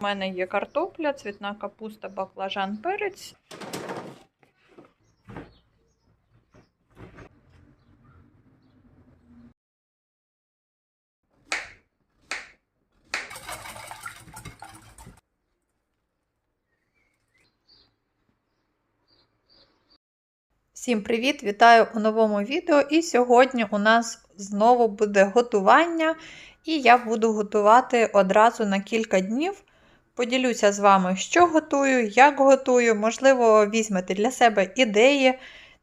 У мене є картопля, цвітна капуста, баклажан, перець. Всім привіт! Вітаю у новому відео. І сьогодні у нас знову буде готування, і я буду готувати одразу на кілька днів. Поділюся з вами, що готую, як готую, можливо, візьмете для себе ідеї,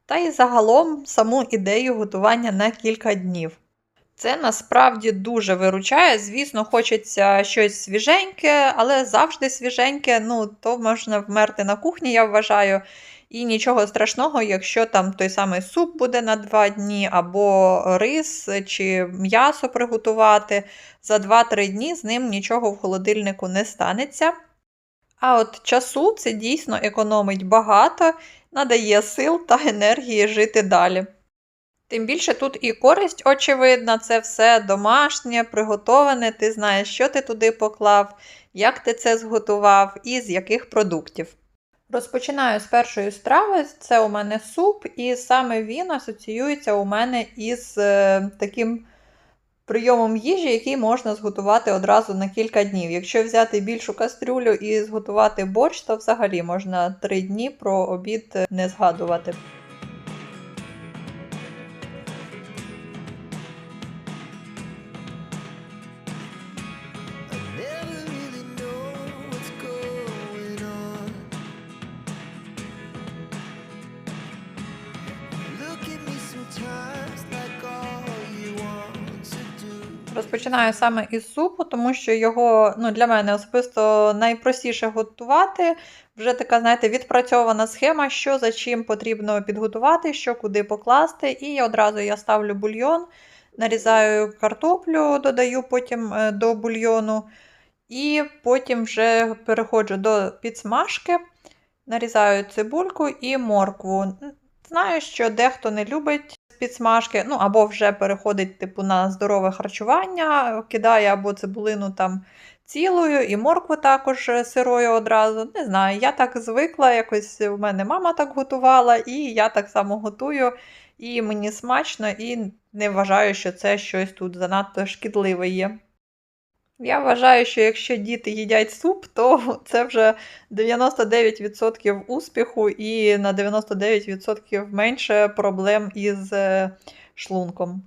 та й загалом саму ідею готування на кілька днів. Це насправді дуже виручає. Звісно, хочеться щось свіженьке, але завжди свіженьке, ну, то можна вмерти на кухні, я вважаю. І нічого страшного, якщо там той самий суп буде на 2 дні, або рис чи м'ясо приготувати. За 2-3 дні з ним нічого в холодильнику не станеться. А от часу це дійсно економить багато, надає сил та енергії жити далі. Тим більше тут і користь, очевидна, це все домашнє, приготоване, ти знаєш, що ти туди поклав, як ти це зготував і з яких продуктів. Розпочинаю з першої страви. Це у мене суп, і саме він асоціюється у мене із е, таким прийомом їжі, який можна зготувати одразу на кілька днів. Якщо взяти більшу кастрюлю і зготувати борщ, то взагалі можна три дні про обід не згадувати. Do. Розпочинаю саме із супу, тому що його ну, для мене особисто найпростіше готувати. Вже така, знаєте, відпрацьована схема, що за чим потрібно підготувати, що куди покласти. І одразу я ставлю бульйон, нарізаю картоплю, додаю потім е, до бульйону. І потім вже переходжу до підсмажки, нарізаю цибульку і моркву. Знаю, що дехто не любить підсмажки, ну або вже переходить типу, на здорове харчування, кидає або цибулину там цілою, і моркву також е, сирою одразу. Не знаю, я так звикла, якось в мене мама так готувала, і я так само готую. І мені смачно, і не вважаю, що це щось тут занадто шкідливе є. Я вважаю, що якщо діти їдять суп, то це вже 99% успіху і на 99% менше проблем із е, шлунком.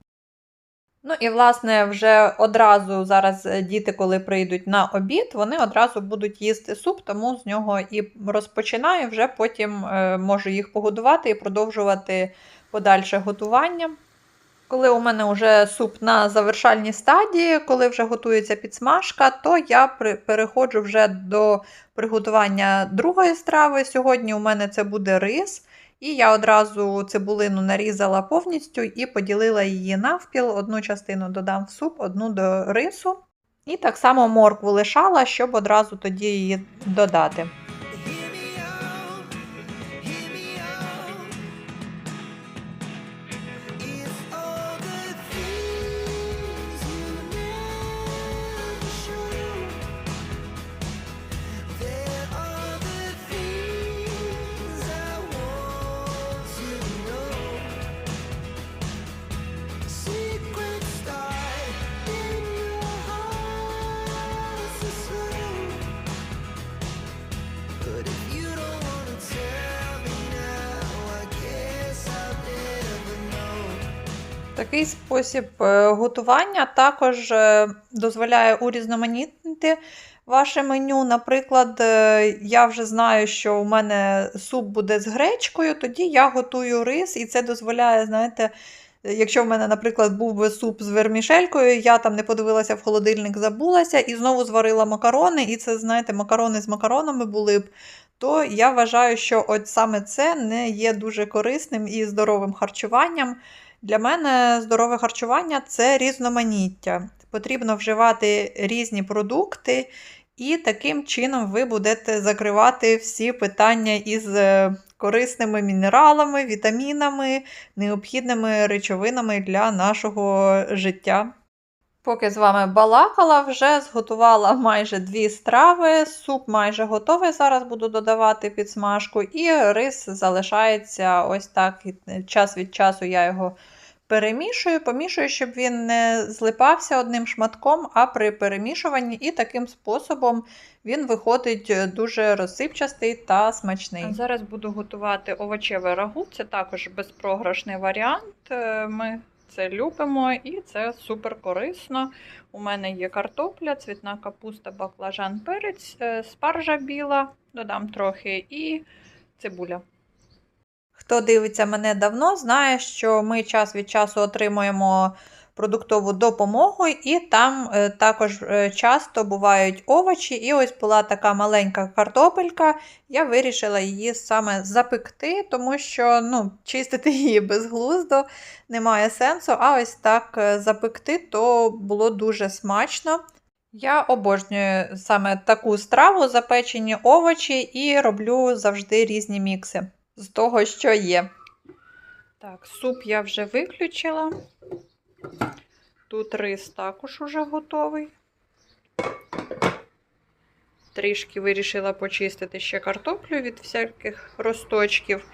Ну і, власне, вже одразу зараз діти, коли прийдуть на обід, вони одразу будуть їсти суп, тому з нього і розпочинаю, вже потім е, можу їх погодувати і продовжувати подальше готування. Коли у мене вже суп на завершальній стадії, коли вже готується підсмажка, то я переходжу вже до приготування другої страви. Сьогодні у мене це буде рис. І я одразу цибулину нарізала повністю і поділила її навпіл. Одну частину додам в суп, одну до рису. І так само моркву лишала, щоб одразу тоді її додати. Такий спосіб е, готування також е, дозволяє урізноманітнити ваше меню. Наприклад, е, я вже знаю, що у мене суп буде з гречкою, тоді я готую рис, і це дозволяє, знаєте, якщо в мене, наприклад, був би суп з вермішелькою, я там не подивилася в холодильник, забулася і знову зварила макарони, і це, знаєте, макарони з макаронами були б. То я вважаю, що от саме це не є дуже корисним і здоровим харчуванням. Для мене здорове харчування це різноманіття. Потрібно вживати різні продукти, і таким чином ви будете закривати всі питання із е, корисними мінералами, вітамінами, необхідними речовинами для нашого життя. Поки з вами балакала, вже зготувала майже дві страви. Суп майже готовий. Зараз буду додавати підсмажку. І рис залишається ось так. Час від часу я його перемішую, помішую, щоб він не злипався одним шматком, а при перемішуванні і таким способом він виходить дуже розсипчастий та смачний. Зараз буду готувати овочеве рагу. Це також безпрограшний варіант. Е, Ми це любимо і це супер корисно. У мене є картопля, цвітна капуста, баклажан, перець, е, спаржа біла, додам трохи і цибуля. Хто дивиться мене давно, знає, що ми час від часу отримуємо продуктову допомогу, і там е, також е, часто бувають овочі. І ось була така маленька картопелька. Я вирішила її саме запекти, тому що ну, чистити її безглуздо немає сенсу. А ось так е, запекти, то було дуже смачно. Я обожнюю саме таку страву, запечені овочі, і роблю завжди різні мікси з того, що є. Так, суп я вже виключила. Тут рис також уже готовий. Трішки вирішила почистити ще картоплю від всяких росточків.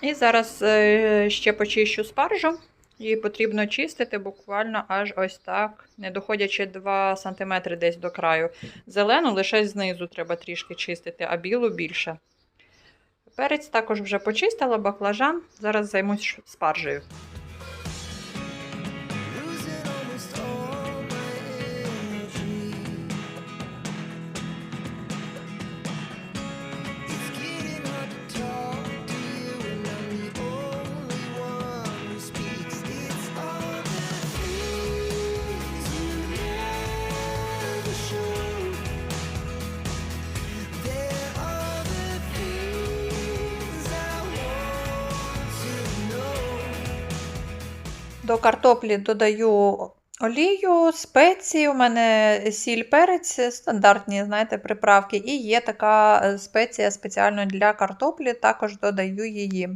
І зараз е, ще почищу спаржу. Її потрібно чистити буквально аж ось так, не доходячи 2 см десь до краю. Зелену лише знизу треба трішки чистити, а білу більше. Перець також вже почистила, баклажан. Зараз займусь спаржею. До картоплі додаю олію, спеції. У мене сіль перець, стандартні, знаєте, приправки. І є така спеція спеціально для картоплі, також додаю її.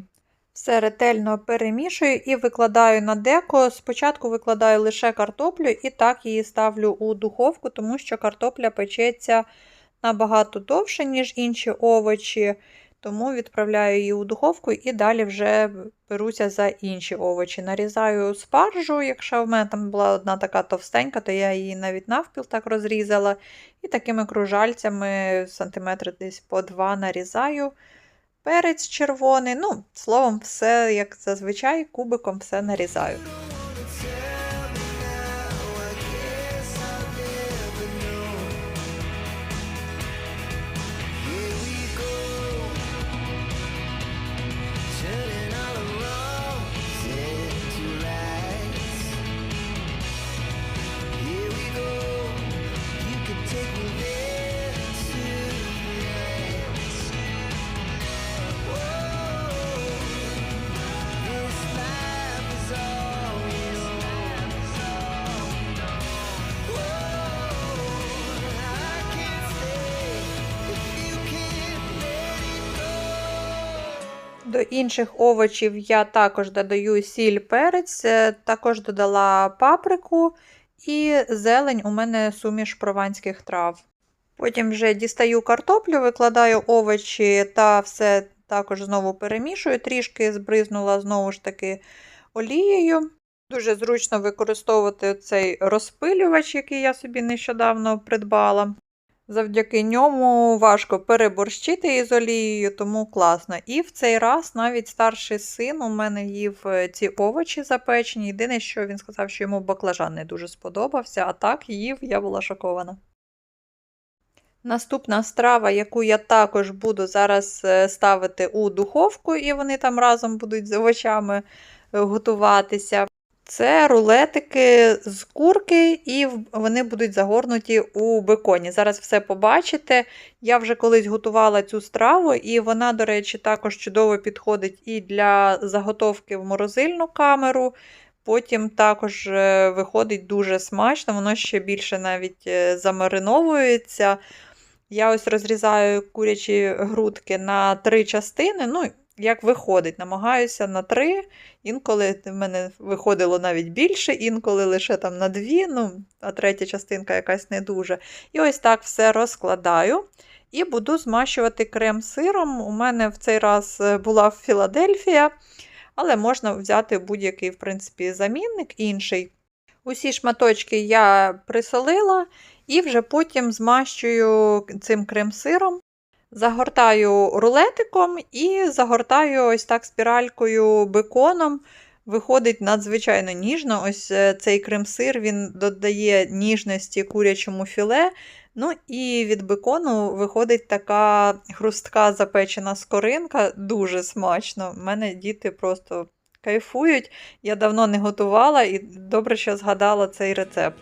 Все ретельно перемішую і викладаю на деко. Спочатку викладаю лише картоплю і так її ставлю у духовку, тому що картопля печеться набагато довше, ніж інші овочі. Тому відправляю її у духовку і далі вже беруся за інші овочі. Нарізаю спаржу, якщо в мене там була одна така товстенька, то я її навіть навпіл так розрізала. І такими кружальцями сантиметри десь по два нарізаю. Перець червоний. Ну, словом, все, як зазвичай, кубиком все нарізаю. Інших овочів я також додаю сіль перець, е, також додала паприку і зелень у мене суміш прованських трав. Потім вже дістаю картоплю, викладаю овочі та все також знову перемішую, трішки збризнула знову ж таки олією. Дуже зручно використовувати цей розпилювач, який я собі нещодавно придбала. Завдяки ньому важко переборщити із олією, тому класно. І в цей раз навіть старший син у мене їв е, ці овочі запечені. Єдине, що він сказав, що йому баклажан не дуже сподобався, а так їв, я була шокована. Наступна страва, яку я також буду зараз е, ставити у духовку, і вони там разом будуть з овочами е, готуватися. Це рулетики з курки, і вони будуть загорнуті у беконі. Зараз все побачите. Я вже колись готувала цю страву, і вона, до речі, також чудово підходить і для заготовки в морозильну камеру. Потім також е, виходить дуже смачно, воно ще більше навіть е, замариновується. Я ось розрізаю курячі грудки на три частини. Ну, як виходить. Намагаюся на три, інколи в мене виходило навіть більше, інколи лише там на дві, ну, а третя частинка якась не дуже. І ось так все розкладаю. І буду змащувати крем сиром. У мене в цей раз е, була Філадельфія, але можна взяти будь-який, в принципі, замінник інший. Усі шматочки я присолила і вже потім змащую цим крем-сиром, загортаю рулетиком і загортаю ось так спіралькою беконом. Виходить надзвичайно ніжно. Ось е, цей крем-сир він додає ніжності курячому філе. Ну і від бекону виходить така хрустка запечена скоринка, дуже смачно. У мене діти просто кайфують. Я давно не готувала і добре, що згадала цей рецепт.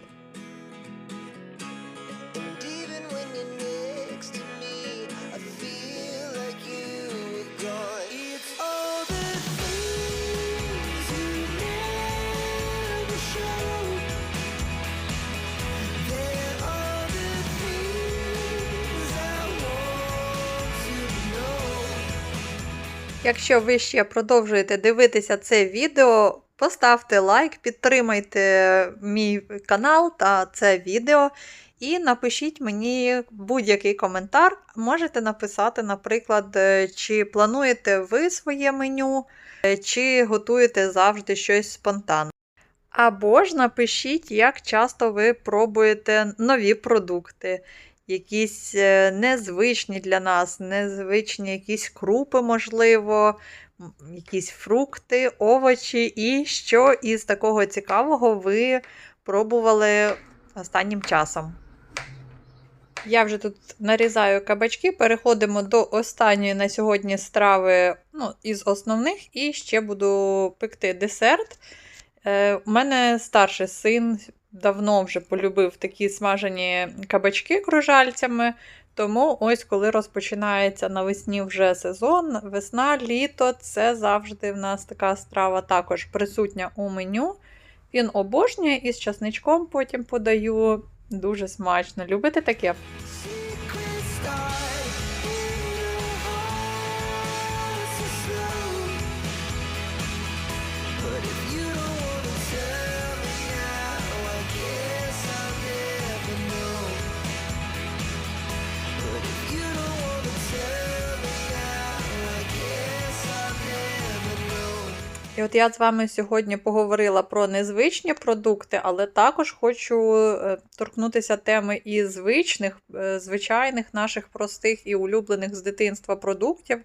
Якщо ви ще продовжуєте дивитися це відео, поставте лайк, підтримайте мій канал та це відео. І напишіть мені будь-який коментар. Можете написати, наприклад, е, чи плануєте ви своє меню, е, чи готуєте завжди щось спонтанне. Або ж напишіть, як часто ви пробуєте нові продукти, якісь е, незвичні для нас, незвичні якісь крупи, можливо, якісь фрукти, овочі, і що із такого цікавого ви пробували останнім часом. Я вже тут нарізаю кабачки, переходимо до останньої на сьогодні страви ну, із основних, і ще буду пекти десерт. Е, у мене старший син давно вже полюбив такі смажені кабачки кружальцями. Тому ось коли розпочинається навесні вже сезон, весна, літо, це завжди в нас така страва також присутня у меню. Він обожнює і з часничком потім подаю. Дуже смачно. Любите таке? І от я з вами сьогодні поговорила про незвичні продукти, але також хочу е, торкнутися теми і звичних, е, звичайних наших простих і улюблених з дитинства продуктів,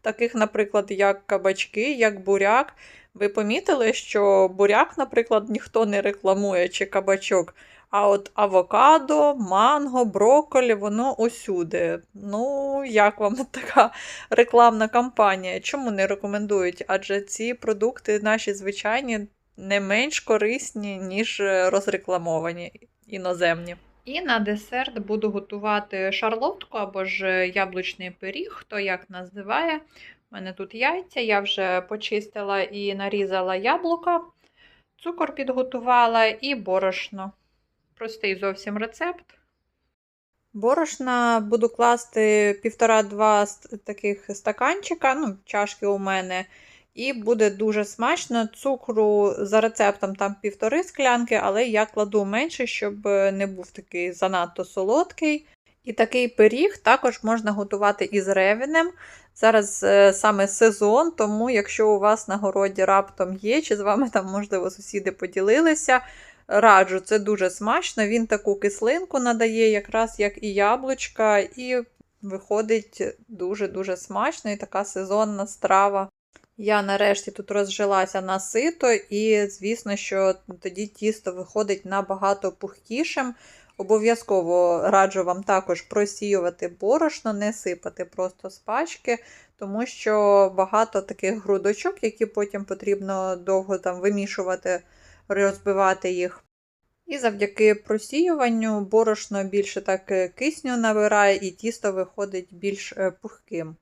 таких, наприклад, як кабачки, як буряк. Ви помітили, що буряк, наприклад, ніхто не рекламує чи кабачок. А от авокадо, манго, брокколі, воно усюди. Ну, як вам така рекламна кампанія? Чому не рекомендують? Адже ці продукти наші звичайні не менш корисні, ніж е, розрекламовані іноземні. І на десерт буду готувати шарлотку або ж яблучний пиріг, хто як називає. У мене тут яйця, я вже почистила і нарізала яблука, цукор підготувала і борошно. Простий зовсім рецепт. Борошна буду класти півтора-два таких стаканчика, ну, чашки у мене. І буде дуже смачно. Цукру за рецептом там півтори склянки, але я кладу менше, щоб е, не був такий занадто солодкий. І такий пиріг також можна готувати із ревінем. Зараз е, саме сезон, тому якщо у вас на городі раптом є, чи з вами там, можливо, сусіди поділилися, раджу, це дуже смачно. Він таку кислинку надає, якраз як і яблучка, і виходить дуже-дуже смачно і така сезонна страва. Я нарешті тут розжилася на сито, і звісно, що тоді тісто виходить набагато пухкішим. Обов'язково раджу вам також просіювати борошно, не сипати просто з пачки, тому що багато таких грудочок, які потім потрібно довго там вимішувати, розбивати їх. І завдяки просіюванню борошно більше так е, кисню набирає, і тісто виходить більш е, пухким.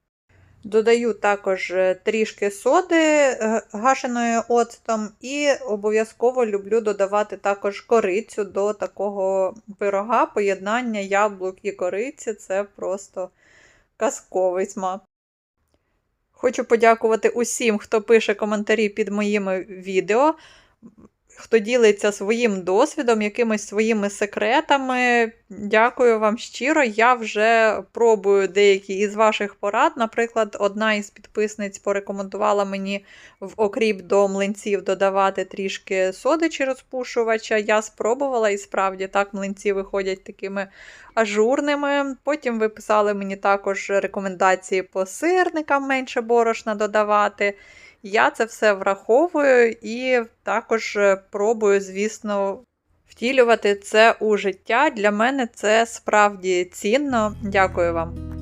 Додаю також е, трішки соди гашеною оцтом, і обов'язково люблю додавати також корицю до такого пирога, поєднання яблук і кориці це просто казковий смак. Хочу подякувати усім, хто пише коментарі під моїми відео, хто ділиться своїм досвідом, якимись своїми секретами. Дякую вам щиро. Я вже пробую деякі із ваших порад. Наприклад, одна із підписниць порекомендувала мені в окріп до млинців додавати трішки соди чи розпушувача. Я спробувала і справді так млинці виходять такими ажурними. Потім ви писали мені також рекомендації по сирникам менше борошна додавати. Я це все враховую і також е, пробую, звісно, втілювати це у життя. Для мене це справді цінно. Дякую вам.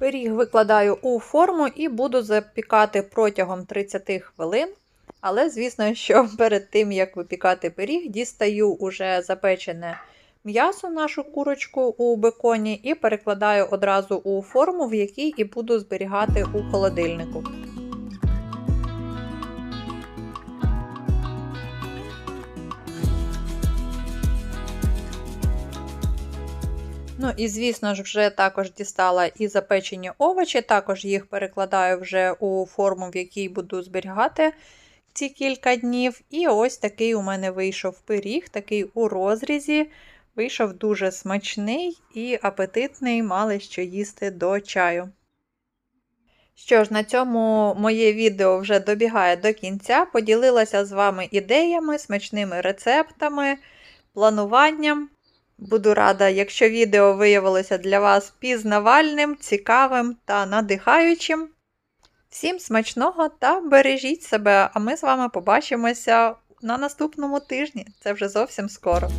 Пиріг викладаю у форму і буду запікати протягом 30 хвилин. Але, звісно, що перед тим, як випікати пиріг, дістаю уже запечене м'ясо, нашу курочку у беконі, і перекладаю одразу у форму, в якій і буду зберігати у холодильнику. Ну і, звісно ж, вже також дістала і запечені овочі, також їх перекладаю вже у форму, в якій буду зберігати ці кілька днів. І ось такий у мене вийшов пиріг, такий у розрізі. Вийшов дуже смачний і апетитний, мали що їсти до чаю. Що ж, на цьому моє відео вже добігає до кінця. Поділилася з вами ідеями, смачними рецептами, плануванням. Буду рада, якщо відео виявилося для вас пізнавальним, цікавим та надихаючим. Всім смачного та бережіть себе, а ми з вами побачимося на наступному тижні. Це вже зовсім скоро.